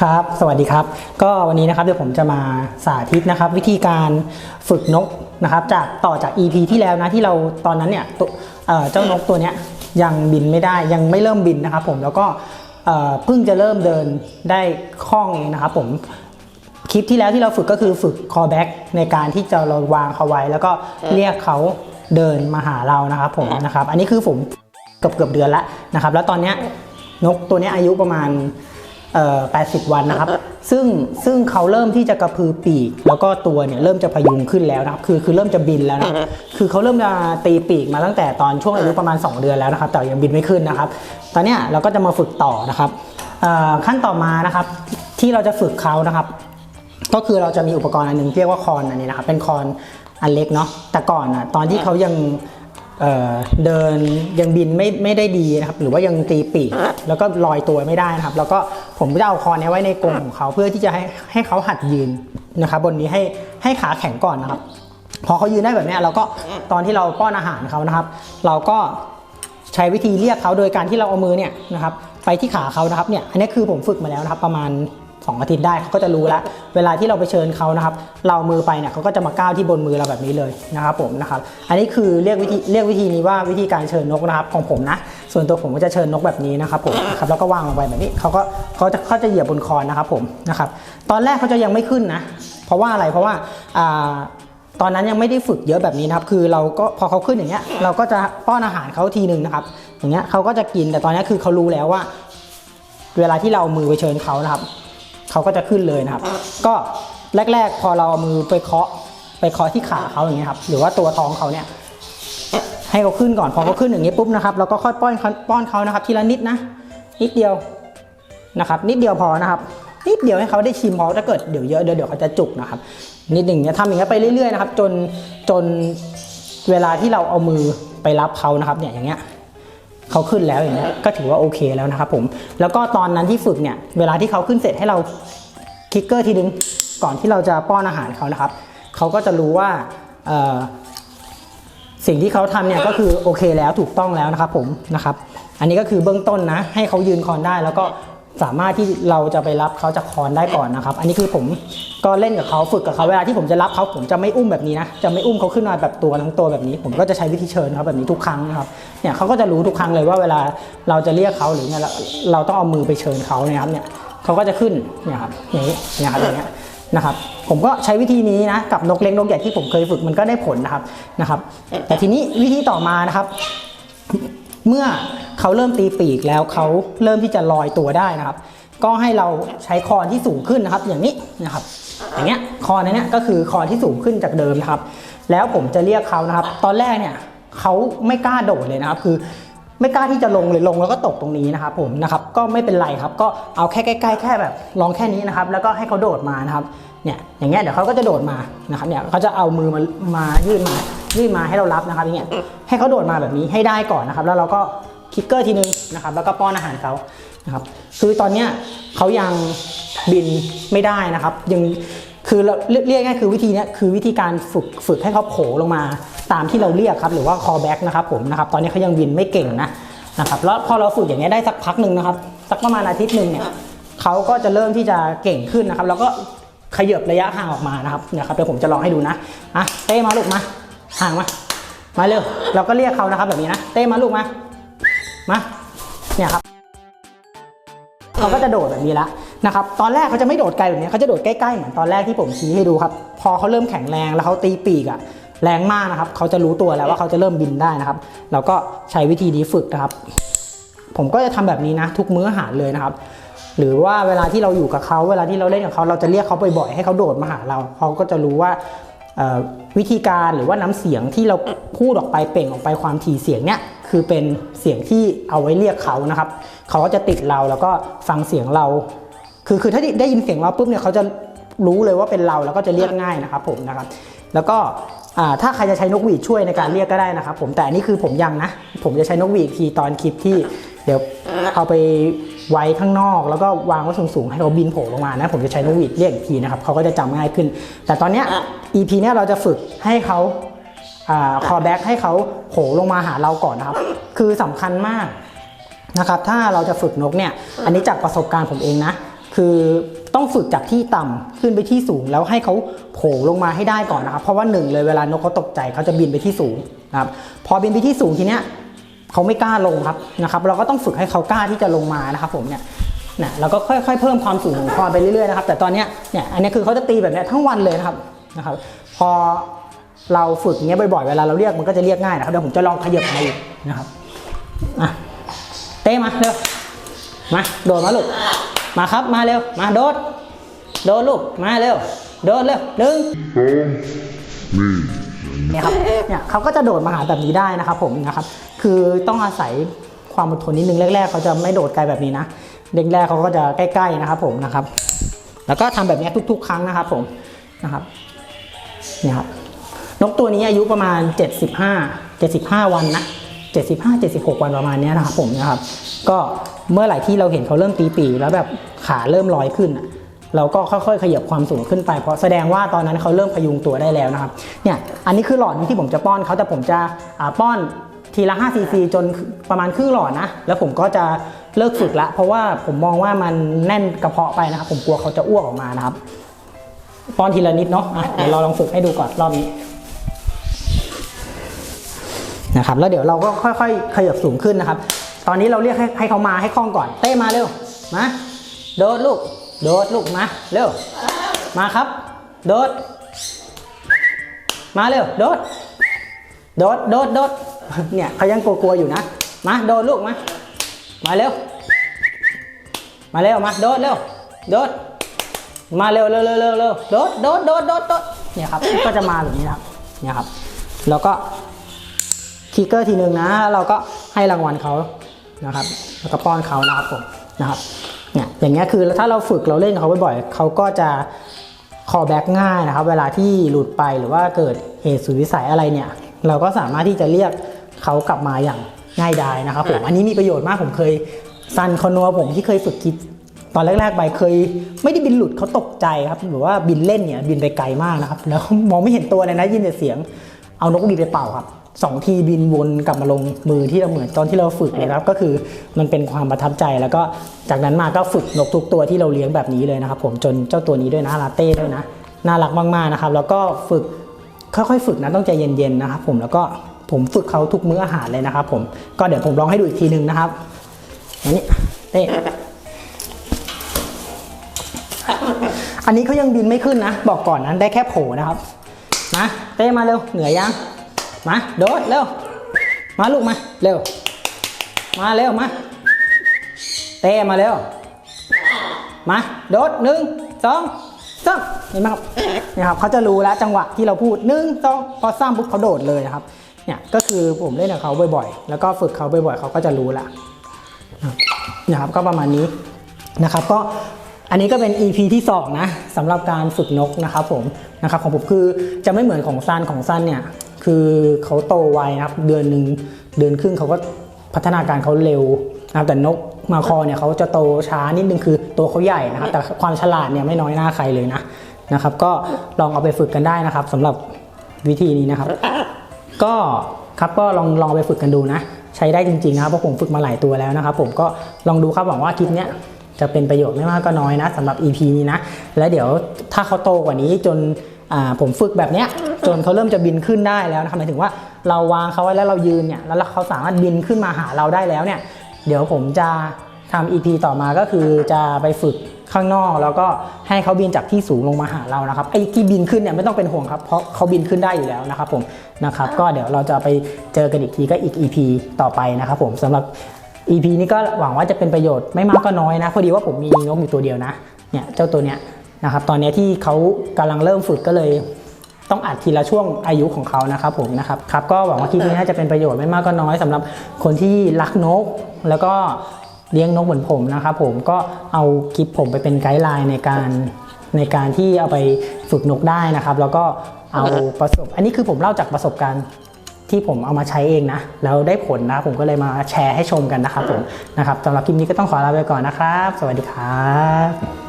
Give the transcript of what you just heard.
ครับ สวัสดีครับ ก็วันนี้นะครับเดี๋ยวผมจะมาสาธิตนะครับ วิธีการฝึกนกนะครับ จากต่อจาก EP ที่แล้วนะที่เราตอนนั้นเนี่ยตัวเอ่อเจ้านกตัวเนี้ยยังบินไม่ได้ยังไม่เริ่มบินนะครับ ผมแล้วก็เอ่อเพิ่งจะเริ่มเดินได้คล่องเองนะครับ ผมคลิปที่แล้วที่เราฝึกก็คือฝึก callback ในการที่จะเราวางเขาไว้ แล้วก็เรียกเขาเดินมาหาเรานะครับ ผมนะครับ อันนี้คือผมเกือบเกือบๆเดือนแล้วนะครับ แล้วตอนเนี้ยนกตัวเนี้ยอายุประมาณเอ่อ 80 วันนะครับ ซึ่งซึ่งเขาเริ่มที่จะกระพือปีก แล้วก็ตัวเนี่ยเริ่มจะพยุงขึ้นแล้วนะครับ คือคือเริ่มจะบินแล้วนะคือเขาเริ่มจะตีปีกมาตั้งแต่ตอนช่วงอายุประมาณ 2 เดือนแล้วนะครับ แต่ยังบินไม่ขึ้นนะครับ ตอนเนี้ยเราก็จะมาฝึกต่อนะครับอ่อขั้นต่อมานะครับที่เราจะฝึกเขานะครับ ก็คือเราจะมีอุปกรณ์อันหนึงเรียกว่าคอนอันนี้นะครับ เป็นคอนอันเล็กเนาะแต่ก่อนอะตอนที่เขายัง เเดินยังบินไม่ไม่ได้ดีนะครับหรือว่ายังตีปีกแล้วก็ลอยตัวไม่ได้นะครับ แล้วก็ผมจะเอาคอนเนี้ยไว้ในกรงของเขาเพื่อที่จะให้ให้เขาหัดยืนนะครับบนนี้ให้ให้ขาแข็งก่อนนะครับ พอเขายืนได้แบบนี้เราก็ตอนที่เราป้อนอาหารเขานะครับ เราก็ใช้วิธีเรียกเขาโดยการที่เราเอามือเนี่ยนะครับไปที่ขาเขานะครับเนี่ยอันนี้คือผมฝึกมาแล้วนะครับ ประมาณ 2 อาทิตย์ได้เขาก็จะรู้แล้วเวลาที่เราไปเชิญเขานะครับ เรามือไปเนี่ยเขาก็จะมาก้าวที่บนมือเราแบบนี้เลยนะครับผมนะครับ อันนี้คือเรียกวิธีเรียกวิธีนี้ว่าวิธีการเชิญนกนะครับของผมนะ ส่วนตัวผมก็จะเชิญนกแบบนี้นะครับผมครับแล้วก็วางลงไปแบบนี้เขาก็เขาจะเขาจะเหยียบบนคอนนะครับผมนะครับ ตอนแรกเขาจะยังไม่ขึ้นนะ เพราะว่าอะไรเพราะว่าอ่าตอนนั้นยังไม่ได้ฝึกเยอะแบบนี้นะครับ คือเราก็พอเขาขึ้นอย่างเงี้ย เราก็จะป้อนอาหารเขาทีหนึ่งนะครับ อย่างเงี้ยเขาก็จะกิน แต่ตอนนี้คือเขารู้แล้วว่า เวลาที่เราเอามือไปเชิญเขานะครับ เขาก็จะขึ้นเลยนะครับ ก็แรก ๆ พอเราเอามือไปเคาะไปเคาะที่ขาเขาอย่างเงี้ยครับ หรือว่าตัวท้องเขาเนี่ยให้เขาขึ้นก่อนพอเขาขึ้นอย่างนี้ปุ๊บนะครับเราก็ค่อยป้อนเขาป้อนเขานะครับ ทีละนิดนะนิดเดียวนะครับ นิดเดียวพอนะครับนิดเดียวให้เขาได้ชิมเพราะถ้าเกิดเดี๋ยวเยอะเดี๋ยวเดี๋ยวเขาจะจุกนะครับ นิดหนึ่งเนี่ยทำอย่างเงี้ยไปเรื่อยๆนะครับ จนจนเวลาที่เราเอามือไปรับเขานะครับ เนี่ยอย่างเงี้ย เขาขึ้นแล้วอย่างเงี้ยก็ถือว่าโอเคแล้วนะครับผม แล้วก็ตอนนั้นที่ฝึกเนี่ยเวลาที่เขาขึ้นเสร็จให้เราคลิกเกอร์ทีนึงก่อนที่เราจะป้อนอาหารเขานะครับเขาก็จะรู้ว่าสิ่งที่เขาทำเนี่ยก็คือโอเคแล้วถูกต้องแล้วนะครับผมนะครับ อันนี้ก็คือเบื้องต้นนะ ให้เขายืนคอนได้แล้วก็ สามารถที่เราจะไปรับเขาจากคอนได้ก่อนนะครับ อันนี้คือผมก็เล่นกับเขาฝึกกับเขาเวลาที่ผมจะรับเขาผมจะไม่อุ้มแบบนี้นะ จะไม่อุ้มเขาขึ้นมาแบบตัวทั้งตัวแบบนี้ ผมก็จะใช้วิธีเชิญเขาแบบนี้ทุกครั้งนะครับ เนี่ยเขาก็จะรู้ทุกครั้งเลยว่าเวลาเราจะเรียกเขาหรือเนี่ยเราต้องเอามือไปเชิญเขาเนี่ยครับเนี่ยเขาก็จะขึ้นเนี่ยครับอย่างนี้นี่ครับอย่างเงี้ยนะครับผมก็ใช้วิธีนี้นะกับนกเล็กนกใหญ่ที่ผมเคยฝึกมันก็ได้ผลนะครับนะครับ แต่ทีนี้วิธีต่อมานะครับ เมื่อเขาเริ่มตีปีกแล้วเขาเริ่มที่จะลอยตัวได้นะครับ ก็ให้เราใช้คอนที่สูงขึ้นนะครับ อย่างนี้นะครับ อย่างเงี้ยคอนนเนี้ยก็คือคอนที่สูงขึ้นจากเดิมนะครับ แล้วผมจะเรียกเขานะครับ ตอนแรกเนี่ยเขาไม่กล้าโดดเลยนะครับ คือไม่กล้าที่จะลงเลยลงแล้วก็ตกตรงนี้นะครับผมนะครับก็ไม่เป็นไรครับ ก็เอาแค่ใกล้ๆแค่แบบลองแค่นี้นะครับ แล้วก็ให้เขาโดดมานะครับเนี่ยอย่างเงี้ยเดี๋ยวเขาก็จะโดดมานะครับเนี่ยเขาจะเอามือมามายื่นมา ยื่นมาให้เรารับนะครับอย่างเงี้ยให้เขาโดดมาแบบนี้ให้ได้ก่อนนะครับ แล้วเราก็คลิกเกอร์ทีนึงนะครับ แล้วก็ป้อนอาหารเขานะครับคือตอนเนี้ยเขายังบินไม่ได้นะครับ ยังคือเราเรียกง่ายคือวิธีเนี้ยคือวิธีการฝึกฝึกให้เขาโผล่ลงมาตามที่เราเรียกครับ หรือว่า call back นะครับผมนะครับตอนนี้เขายังบินไม่เก่งนะนะครับแล้วพอเราฝึกอย่างเงี้ยได้สักพักหนึ่งนะครับ สักประมาณอาทิตย์หนึ่งเนี่ยเขาก็จะเริ่มที่จะเก่งขึ้นนะครับ แล้วก็ขยับระยะห่างออกมานะครับเนี่ยครับเดี๋ยวผมจะลองให้ดูนะอะเต้มาลูกมา ห่างมา มาเร็ว เราก็เรียกเขานะครับแบบนี้นะ เต้มาลูกมา มา เนี่ยครับเขาก็จะโดดแบบนี้ล้วนะครับ ตอนแรกเขาจะไม่โดดไกลแบบนี้เขาจะโดดใกล้ๆเหมือนตอนแรกที่ผมชี้ให้ดูครับ พอเขาเริ่มแข็งแรงแล้วเขาตีปีกอะแรงมากนะครับ เขาจะรู้ตัวแล้วว่าเขาจะเริ่มบินได้นะครับ เราก็ใช้วิธีนี้ฝึกนะครับ ผมก็จะทำแบบนี้นะ ทุกมื้ออาหารเลยนะครับ หรือว่าเวลาที่เราอยู่กับเขาเวลาที่เราเล่นกับเขาเราจะเรียกเขาบ่อยๆให้เขาโดดมาหาเรา เขาก็จะรู้ว่า วิธีการหรือว่าน้ำเสียงที่เราพูดออกไปเปล่งออกไปความถี่เสียงเนี่ยคือเป็นเสียงที่เอาไว้เรียกเขานะครับ เขาก็จะติดเราแล้วก็ฟังเสียงเรา คือคือถ้าได้ยินเสียงเราปุ๊บเนี่ยเขาจะรู้เลยว่าเป็นเราแล้วก็จะเรียกง่ายนะครับผมนะครับ แล้วก็ถ้าใครจะใช้นกหวีดช่วยในการเรียกก็ได้นะครับผมแต่อันนี้คือผมยังนะ ผมจะใช้นกหวีดทีตอนคลิปที่เดี๋ยวเอาไป ไว้ข้างนอก แล้วก็วางไว้สูงๆให้เขาบินโผล่ลงมานะผมจะใช้นกหวีดเรียกอีกทีนะครับเขาก็จะจำง่ายขึ้น แต่ตอนเนี้ย EP เนี้ยเราจะฝึกให้เขาคอแบ็กให้เขาโผล่ลงมาหาเราก่อนนะครับ คือสำคัญมากนะครับ ถ้าเราจะฝึกนกเนี่ย อันนี้จากประสบการณ์ผมเองนะ คือต้องฝึกจากที่ต่ำขึ้นไปที่สูง แล้วให้เขาโผล่ลงมาให้ได้ก่อนนะครับ เพราะว่าหนึ่งเลยเวลานกเขาตกใจเขาจะบินไปที่สูงนะครับ พอบินไปที่สูงทีเนี้ย เขาไม่กล้าลงครับนะครับ เราก็ต้องฝึกให้เขากล้าที่จะลงมานะครับ ผมเนี่ยนะเราก็ค่อยๆเพิ่มความสูงของคอไปเรื่อยๆนะครับ แต่ตอนนี้เนี่ยอันนี้คือเขาจะตีแบบนี้ทั้งวันเลยนะครับนะครับ พอเราฝึกอย่างเงี้ยบ่อยๆเวลาเราเรียกมันก็จะเรียกง่ายนะครับเดี๋ยวผมจะลองขยับมาอีกนะครับอะเต้มาเร็วมาโดดมาลูกมาครับมาเร็วมาโดดโดดลูกมาเร็วโดดเร็วหนึ่ง เนี่ยครับเนี่ยเขาก็จะโดดมาหาแบบนี้ได้นะครับผมนะครับคือต้องอาศัยความอดทนนิดนึงแรกๆเขาจะไม่โดดไกลแบบนี้นะเด็กแรกเขาก็จะใกล้ๆนะครับผมนะครับ แล้วก็ทำแบบนี้ทุก ๆ ครั้งนะครับผมนะครับเนี่ยครับนกตัวนี้อายุประมาณ 75 75 วันนะ75 76 วันประมาณนี้นะครับผมนะครับ ก็เมื่อไหร่ที่เราเห็นเขาเริ่มตีปีแล้วแบบขาเริ่มลอยขึ้น เราก็ค่อยๆ ขยับความสูงขึ้นไป เพราะแสดงว่าตอนนั้นเขาเริ่มพยุงตัวได้แล้วนะครับ เนี่ยอันนี้คือหลอดที่ผมจะป้อนเขาแต่ผมจะป้อนทีละ5ซีซีจนประมาณครึ่งหลอดนะ แล้วผมก็จะเลิกฝึกละ เพราะว่าผมมองว่ามันแน่นกระเพาะไปนะครับ ผมกลัวเขาจะอ้วกออกมานะครับ ป้อนทีละนิดเนาะะเดี๋ยวเราลองฝึกให้ดูก่อนรอบนี้นะครับแล้วเดี๋ยวเราก็ค่อยๆ ขยับสูงขึ้นนะครับ ตอนนี้เราเรียกให้ให้เขามาให้คล่องก่อน เต้มาเร็ว มา โดดลูก โดดลูกมาเร็ว มาครับ โดด มาเร็ว โดด โดด โดด โดด เนี่ยเขายังกลัวๆอยู่นะ มาโดดลูกมา มาเร็ว มาเร็วมา โดดเร็ว โดด มาเร็วเร็วเร็วเร็วเร็วโดด โดด โดด โดด โดด เนี่ยครับ ก็จะมาแบบนี้นะครับ เนี่ยครับ แล้วก็ทิกเกอร์ทีหนึ่งนะแล้วเราก็ให้รางวัลเขานะครับ แล้วก็ป้อนเขานะครับผม นะครับ เนี่ยอย่างเงี้ยคือถ้าเราฝึกเราเล่นกับเขาบ่อยๆเขาก็จะคอแบ็กง่ายนะครับ เวลาที่หลุดไปหรือว่าเกิดเหตุสุดวิสัยอะไรเนี่ย เราก็สามารถที่จะเรียกเขากลับมาอย่างง่ายดายนะครับผมอันนี้มีประโยชน์มากผมเคยซันคอนัวผมที่เคยฝึกคิดตอนแรกๆไปเคยไม่ได้บินหลุดเขาตกใจครับหรือว่าบินเล่นเนี่ยบินไปไกลมากนะครับ แล้วมองไม่เห็นตัวเลยนะยินแต่เสียงเอานกหวีดไปเป่าครับ สองทีบินวนกลับมาลงมือที่เราเหมือนตอนที่เราฝึกเลยครับ ก็คือมันเป็นความประทับใจแล้วก็จากนั้นมาก็ฝึกนกทุกตัวที่เราเลี้ยงแบบนี้เลยนะครับ ผมจนเจ้าตัวนี้ด้วยนะลาเต้ด้วยนะน่ารักมากๆนะครับ แล้วก็ฝึกค่อยๆ ฝึกนะต้องใจเย็นๆนะครับ ผมแล้วก็ผมฝึกเขาทุกมื้ออาหารเลยนะครับ ผมก็เดี๋ยวผมลองให้ดูอีกทีหนึ่งนะครับอันนี้เต้อันนี้เขายังบินไม่ขึ้นนะ บอกก่อนนะได้แค่โผล่นะครับมาเต้มาเร็วเหนื่อยยัง มา โดดเร็ว มาลูกมา เร็ว มาเร็วมา เต้มาเร็ว มา โดดหนึ่งสองสามเห็นไหมครับเนี่ยครับเขาจะรู้แล้วจังหวะที่เราพูดหนึ่งสองพอสร้างปุ๊บเขาโดดเลยนะครับ เนี่ยก็คือผมเล่นกับเขาบ่อยๆ แล้วก็ฝึกเขาบ่อยๆเขาก็จะรู้ละนะครับก็ประมาณนี้นะครับก็อันนี้ก็เป็น EP ที่ 2 นะสำหรับการฝึกนกนะครับผมนะครับของผมคือจะไม่เหมือนของซันของซันเนี่ย คือเขาโตไวนะครับ เดือนหนึ่งเดือนครึ่งเขาก็พัฒนาการเขาเร็วนะครับแต่นกมาคอเนี่ยเขาจะโตช้านิดนึงคือตัวเขาใหญ่นะครับ แต่ความฉลาดเนี่ยไม่น้อยหน้าใครเลยนะนะครับ ก็ลองเอาไปฝึกกันได้นะครับสำหรับวิธีนี้นะครับ ก็ครับก็ลองลองไปฝึกกันดูนะ ใช้ได้จริงๆนะครับเพราะผมฝึกมาหลายตัวแล้วนะครับ ผมก็ลองดูครับหวังว่าคลิปเนี้ยจะเป็นประโยชน์ไม่มากก็น้อยนะสำหรับ EP นี้นะ แล้วเดี๋ยวถ้าเขาโตกว่านี้จน ผมฝึกแบบเนี้ยจนเขาเริ่มจะบินขึ้นได้แล้วนะครับหมายถึงว่าเราวางเขาไว้แล้วเรายืนเนี่ยแล้วเขาสามารถบินขึ้นมาหาเราได้แล้วเนี่ยเดี๋ยวผมจะทำ EP ต่อมาก็คือจะไปฝึกข้างนอก แล้วก็ให้เขาบินจากที่สูงลงมาหาเรานะครับไอ้ที่บินขึ้นเนี่ยไม่ต้องเป็นห่วงครับเพราะเขาบินขึ้นได้อยู่แล้วนะครับผมนะครับก็เดี๋ยวเราจะไปเจอกันอีกทีก็อีก EP ต่อไปนะครับผมสำหรับ EP นี้ก็หวังว่าจะเป็นประโยชน์ไม่มากก็น้อยนะพอดีว่าผมมีนกอยู่ตัวเดียวนะเนี่ยเจ้าตัวเนี้ย นะครับตอนนี้ที่เขากำลังเริ่มฝึกก็เลยต้องอัดทีละช่วงอายุของเขานะครับผมนะครับครับก็หวังว่าคลิปนี้น่าจะเป็นประโยชน์ไม่มากก็น้อยสำหรับคนที่รักนก แล้วก็เลี้ยงนกเหมือนผมนะครับผมก็เอาคลิปผมไปเป็นไกด์ไลน์ในการในการที่เอาไปฝึกนกได้นะครับ แล้วก็เอาประสบ อันนี้คือผมเล่าจากประสบการณ์ที่ผมเอามาใช้เองนะแล้วได้ผลนะผมก็เลยมาแชร์ให้ชมกันนะครับผมนะครับสำหรับคลิปนี้ก็ต้องขอลาไปก่อนนะครับ สวัสดีครับ